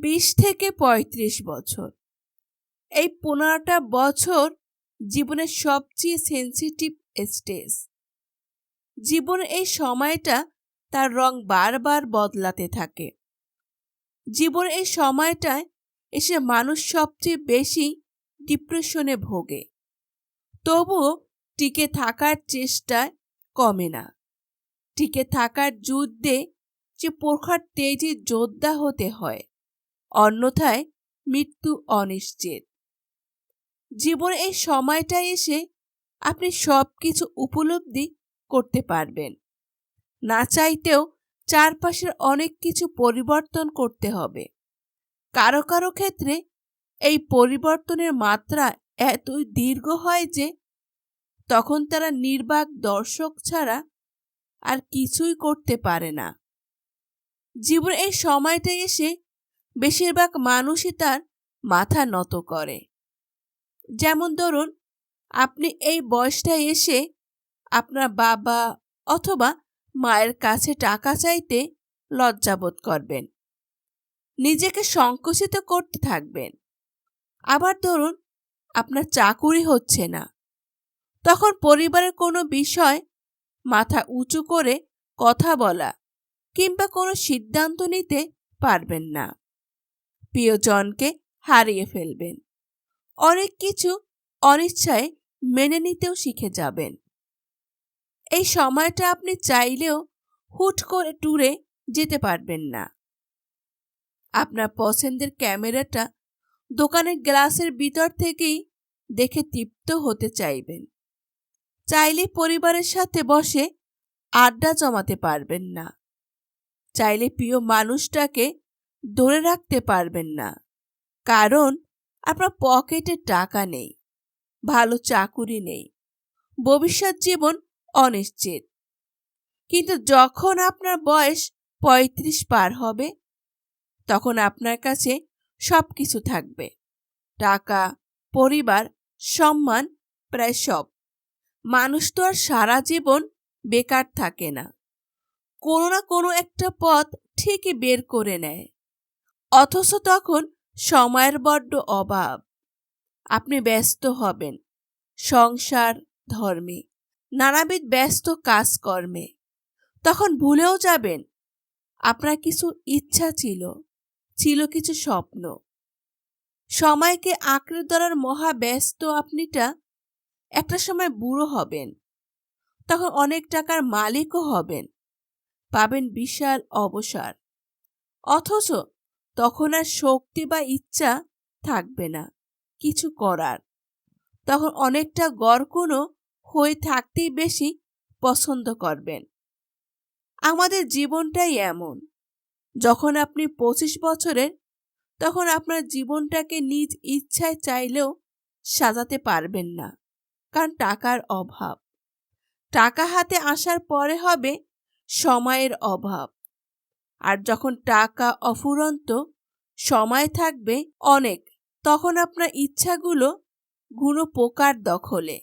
বিশ থেকে ৩৫ বছর। এই পনেরোটা বছর জীবনের সবচেয়ে সেন্সিটিভ স্টেজ জীবনের এই সময়টা তার রং বারবার বদলাতে থাকে। জীবনের এই সময়টায় এসে মানুষ সবচেয়ে বেশি ডিপ্রেশনে ভোগে। তবুও টিকে থাকার চেষ্টায় কমে না। টিকে থাকার যুদ্ধে যে প্রখার তেজে যোদ্ধা হতে হয়। অন্যথায় মৃত্যু অনিশ্চিত। জীবনে এই সময়টা এসে আপনি সব কিছু উপলব্ধি করতে পারবেন। না চাইতেও চারপাশের অনেক কিছু পরিবর্তন করতে হবে। কারও কারও ক্ষেত্রে এই পরিবর্তনের মাত্রা এতই দীর্ঘ হয় যে তখন তারা নির্বাক দর্শক ছাড়া আর কিছুই করতে পারে না। জীবন এই সময়টা এসে বেশিরভাগ মানুষই তার মাথা নত করে। যেমন ধরুন, আপনি এই বয়সটায় এসে আপনার বাবা অথবা মায়ের কাছে টাকা চাইতে লজ্জাবোধ করবেন। নিজেকে সংকুচিত করতে থাকবেন। আবার ধরুন, আপনার চাকুরি হচ্ছে না। তখন পরিবারের কোনো বিষয় মাথা উঁচু করে কথা বলা কিংবা কোনো সিদ্ধান্ত নিতে পারবেন না। প্রিয়জনকে হারিয়ে ফেলবেন। অনেক কিছু অনিচ্ছায় মেনে নিতেও শিখে যাবেন। এই সময়টা আপনি চাইলেও হুট করে ট্যুরে যেতে পারবেন না। আপনার পছন্দের ক্যামেরাটা দোকানের গ্লাসের ভিতর থেকেই দেখে তৃপ্ত হতে চাইবেন। চাইলে পরিবারের সাথে বসে আড্ডা জমাতে পারবেন না। চাইলে প্রিয় মানুষটাকে ধরে রাখতে পারবেন না। কারণ আপনার পকেটে টাকা নেই, ভালো চাকুরি নেই, ভবিষ্যৎ জীবন অনিশ্চিত। কিন্তু যখন আপনার বয়স পঁয়ত্রিশ পার হবে, তখন আপনার কাছে সব কিছু থাকবে। টাকা, পরিবার, সম্মান, প্রায় সব। মানুষ তো আর সারা জীবন বেকার থাকে না। কোনো না কোনো একটা পথ ঠিকই বের করে নেয়। অথচ তখন সময়ের বড্ড অভাব। আপনি ব্যস্ত হবেন। সংসার, ধর্মে, নানাবিধ ব্যস্ত কাজকর্মে। তখন ভুলেও যাবেন। আপনার কিছু ইচ্ছা ছিল ছিল কিছু স্বপ্ন। সময়কে আঁকড়ে ধরার মহা ব্যস্ত আপনিটা একটা সময় বুড়ো হবেন। তখন অনেক টাকার মালিকও হবেন। পাবেন বিশাল অবসর। অথচ তখন আর শক্তি বা ইচ্ছা থাকবে না, কিছু করার। তখন অনেকটা গড়কুনো হয়ে থাকতেই বেশি পছন্দ করবেন। আমাদের জীবনটাই এমন। যখন আপনি পঁচিশ বছরের, তখন আপনার জীবনটাকে নিজ ইচ্ছায় চাইলেও সাজাতে পারবেন না, কারণ টাকার অভাব। টাকা হাতে আসার পরে হবে সময়ের অভাব। আর যখন টাকা অফুরন্ত সময় থাকবে অনেক তখন আপনার ইচ্ছাগুলো গুণ পোকার দখলে।